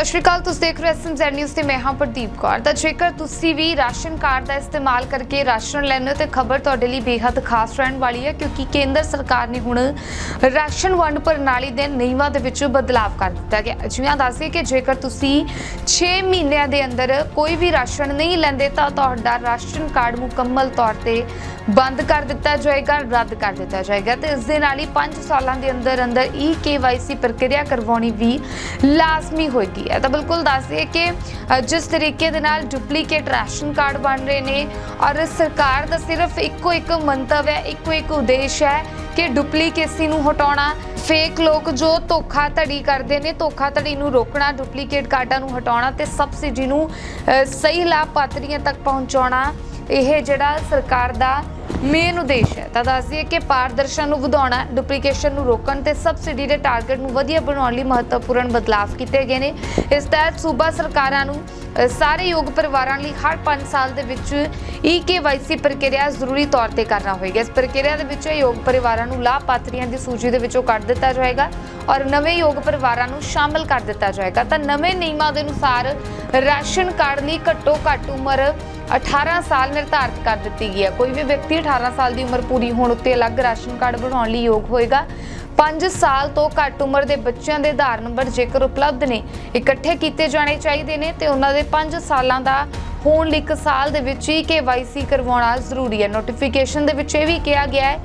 ਸਤਿ ਸ਼੍ਰੀ ਅਕਾਲ, ਤੁਸੀਂ ਦੇਖ ਰਹੇ ਹੋ ਐਸਐਮਜ਼ੈਡ ਨਿਊਜ਼ ਤੇ ਮੈਂ ਹਾਂ ਪ੍ਰਦੀਪ ਕੌਰ। ਤਾਂ ਜੇਕਰ ਤੁਸੀਂ ਵੀ ਰਾਸ਼ਨ ਕਾਰਡ ਦਾ ਇਸਤੇਮਾਲ ਕਰਕੇ ਰਾਸ਼ਨ ਲੈਂਦੇ ਹੋ ਤੇ ਖਬਰ ਤੁਹਾਡੇ ਲਈ ਬੇहद ਖਾਸ ਰਹਿਣ ਵਾਲੀ ਹੈ, ਕਿਉਂਕਿ ਕੇਂਦਰ ਸਰਕਾਰ ਨੇ ਹੁਣ ਰਾਸ਼ਨ ਵੰਡ ਪ੍ਰਣਾਲੀ ਦੇ ਨਿਯਮਾਂ ਦੇ ਵਿੱਚ ਬਦਲਾਅ ਕਰ ਦਿੱਤਾ ਗਿਆ। ਜਿਵੇਂ ਦੱਸਦੇ ਕਿ ਜੇਕਰ ਤੁਸੀਂ 6 ਮਹੀਨਿਆਂ ਦੇ ਅੰਦਰ ਕੋਈ ਵੀ ਰਾਸ਼ਨ ਨਹੀਂ ਲੈਂਦੇ ਤਾਂ ਤੁਹਾਡਾ ਰਾਸ਼ਨ ਕਾਰਡ ਮੁਕੰਮਲ ਤੌਰ ਤੇ ਬੰਦ ਕਰ ਦਿੱਤਾ ਜਾਏਗਾ, ਰੱਦ ਕਰ ਦਿੱਤਾ ਜਾਏਗਾ ਤੇ ਇਸ ਦੇ ਨਾਲ ਹੀ 5 ਸਾਲਾਂ ਦੇ ਅੰਦਰ ਅੰਦਰ ਈ KYC ਪ੍ਰਕਿਰਿਆ ਕਰਵਾਉਣੀ ਵੀ ਲਾਜ਼ਮੀ ਹੋਏਗੀ। ਇਹ ਤਾਂ ਬਿਲਕੁਲ ਦੱਸ ਦਈਏ ਕਿ ਜਿਸ ਤਰੀਕੇ ਦੇ ਨਾਲ ਡੁਪਲੀਕੇਟ ਰਾਸ਼ਨ ਕਾਰਡ ਬਣ ਰਹੇ ਨੇ ਔਰ ਸਰਕਾਰ ਦਾ ਸਿਰਫ ਇੱਕੋ ਇੱਕ ਮੰਤਵ ਹੈ, ਇੱਕੋ ਇੱਕ ਉਦੇਸ਼ ਹੈ ਕਿ ਡੁਪਲੀਕੇਸੀ ਨੂੰ ਹਟਾਉਣਾ। ਫੇਕ ਲੋਕ ਜੋ ਧੋਖਾਧੜੀ ਕਰਦੇ ਨੇ, ਧੋਖਾਧੜੀ ਨੂੰ ਰੋਕਣਾ ਡੁਪਲੀਕੇਟ ਕਾਰਡਾਂ ਨੂੰ ਹਟਾਉਣਾ ਤੇ ਸਬਸਿਡੀ ਨੂੰ ਸਹੀ ਲਾਭਪਾਤਰੀਆਂ ਤੱਕ ਪਹੁੰਚਾਉਣਾ, ਇਹ ਜਿਹੜਾ ਸਰਕਾਰ ਦਾ ਮੇਨ ਉਦੇਸ਼ ਹੈ। ਤਾਂ ਦੱਸਦੀ ਹੈ ਕਿ ਪਾਰਦਰਸ਼ਨ ਨੂੰ ਵਧਾਉਣਾ ਡੁਪਲੀਕੇਸ਼ਨ ਨੂੰ ਰੋਕਣ ਤੇ ਸਬਸਿਡੀ ਦੇ ਟਾਰਗੇਟ ਨੂੰ ਵਧੀਆ ਬਣਾਉਣ ਲਈ ਮਹੱਤਵਪੂਰਨ ਬਦਲਾਅ ਕੀਤੇ ਗਏ ਨੇ। ਇਸ ਤਹਿਤ ਸੂਬਾ ਸਰਕਾਰਾਂ ਨੂੰ ਸਾਰੇ ਯੋਗ ਪਰਿਵਾਰਾਂ ਲਈ ਹਰ 5 ਸਾਲ ਦੇ ਵਿੱਚ ਈ ਪ੍ਰਕਿਰਿਆ ਜ਼ਰੂਰੀ ਤੌਰ ਤੇ ਕਰਨਾ ਹੋਏਗਾ। ਇਸ ਪ੍ਰਕਿਰਿਆ ਦੇ ਵਿੱਚ ਯੋਗ ਪਰਿਵਾਰਾਂ ਨੂੰ ਲਾਭਪਾਤਰੀਆਂ ਦੀ ਸੂਚੀ ਦੇ ਵਿੱਚੋਂ ਕੱਢ ਦਿੱਤਾ ਜਾਏਗਾ ਔਰ ਨਵੇਂ ਯੋਗ ਪਰਿਵਾਰਾਂ ਨੂੰ ਸ਼ਾਮਲ ਕਰ ਦਿੱਤਾ ਜਾਏਗਾ। ਤਾਂ ਨਵੇਂ ਨਿਯਮਾਂ ਦੇ ਅਨੁਸਾਰ ਰਾਸ਼ਨ ਕਾਰਡ ਲਈ ਘੱਟੋ ਘੱਟ ਉਮਰ 18 ਸਾਲ ਨਿਰਧਾਰਤ ਕਰ ਦਿੱਤੀ ਗਈ ਹੈ। ਕੋਈ ਵੀ ਵਿਅਕਤੀ 18 ਸਾਲ ਦੀ ਉਮਰ ਪੂਰੀ ਹੋਣ ਉੱਤੇ ਅਲੱਗ ਰਾਸ਼ਨ ਕਾਰਡ ਬਣਾਉਣ ਲਈ ਯੋਗ ਹੋਏਗਾ। 5 ਸਾਲ ਤੋਂ ਘੱਟ ਉਮਰ ਦੇ ਬੱਚਿਆਂ ਦੇ ਆਧਾਰ ਨੰਬਰ ਜੇਕਰ ਉਪਲਬਧ ਨੇ, ਇਕੱਠੇ ਕੀਤੇ ਜਾਣੇ ਚਾਹੀਦੇ ਨੇ ਤੇ ਉਹਨਾਂ ਦੇ 5 ਸਾਲਾਂ ਦਾ ਹੋਣ ਲਈ ਇੱਕ ਸਾਲ ਦੇ ਵਿੱਚ ਹੀ KYC ਕਰਵਾਉਣਾ ਜ਼ਰੂਰੀ ਹੈ। ਨੋਟੀਫਿਕੇਸ਼ਨ ਦੇ ਵਿੱਚ ਇਹ ਵੀ ਕਿਹਾ ਗਿਆ ਹੈ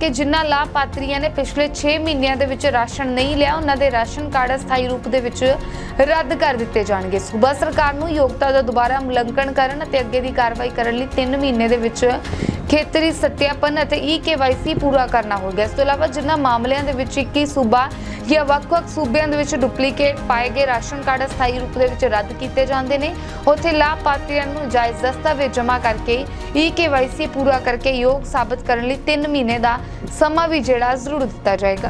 ਕਿ ਜਿਨ੍ਹਾਂ ਲਾਭਪਾਤਰੀਆਂ ਨੇ ਪਿਛਲੇ 6 ਮਹੀਨਿਆਂ ਦੇ ਵਿੱਚ ਰਾਸ਼ਨ ਨਹੀਂ ਲਿਆ, ਉਹਨਾਂ ਦੇ ਰਾਸ਼ਨ ਕਾਰਡ ਅਸਥਾਈ ਰੂਪ ਦੇ ਵਿੱਚ ਰੱਦ ਕਰ ਦਿੱਤੇ ਜਾਣਗੇ। ਸੂਬਾ ਸਰਕਾਰ ਨੂੰ ਯੋਗਤਾ ਦਾ ਦੁਬਾਰਾ ਮੁਲੰਕਣ ਕਰਨ ਅਤੇ ਅੱਗੇ ਦੀ ਕਾਰਵਾਈ ਕਰਨ ਲਈ 3 ਮਹੀਨੇ ਦੇ ਵਿੱਚ ਖੇਤਰੀ ਸਤਿਆਪਨ ਅਤੇ ਈ ਪੂਰਾ ਕਰਨਾ ਹੋਵੇਗਾ ਇਸ ਤੋਂ ਇਲਾਵਾ ਜਿਨ੍ਹਾਂ ਮਾਮਲਿਆਂ ਦੇ ਵਿੱਚ 21 ਸੂਬਾ ਜਾਂ ਵੱਖ-ਵੱਖ ਸੂਬਿਆਂ ਦੇ ਵਿੱਚ ਡੁਪਲੀਕੇਟ ਪਾਏ ਗਏ ਰਾਸ਼ਨ ਕਾਰਡ ਅਸਥਾਈ ਰੂਪ ਦੇ ਵਿੱਚ ਰੱਦ ਕੀਤੇ ਜਾਂਦੇ ਨੇ। ਉੱਥੇ ਲਾਭਪਾਤਰੀਆਂ ਨੂੰ ਜਾਇਜ਼ ਦਸਤਾਵੇਜ਼ ਜਮ੍ਹਾਂ ਕਰਕੇ ਈ ਪੂਰਾ ਕਰਕੇ ਯੋਗ ਸਾਬਤ ਕਰਨ ਲਈ 3 ਮਹੀਨੇ ਦਾ ਸਮਾਂ ਵੀ ਜਿਹੜਾ ਜ਼ਰੂਰ ਦਿੱਤਾ ਜਾਏਗਾ।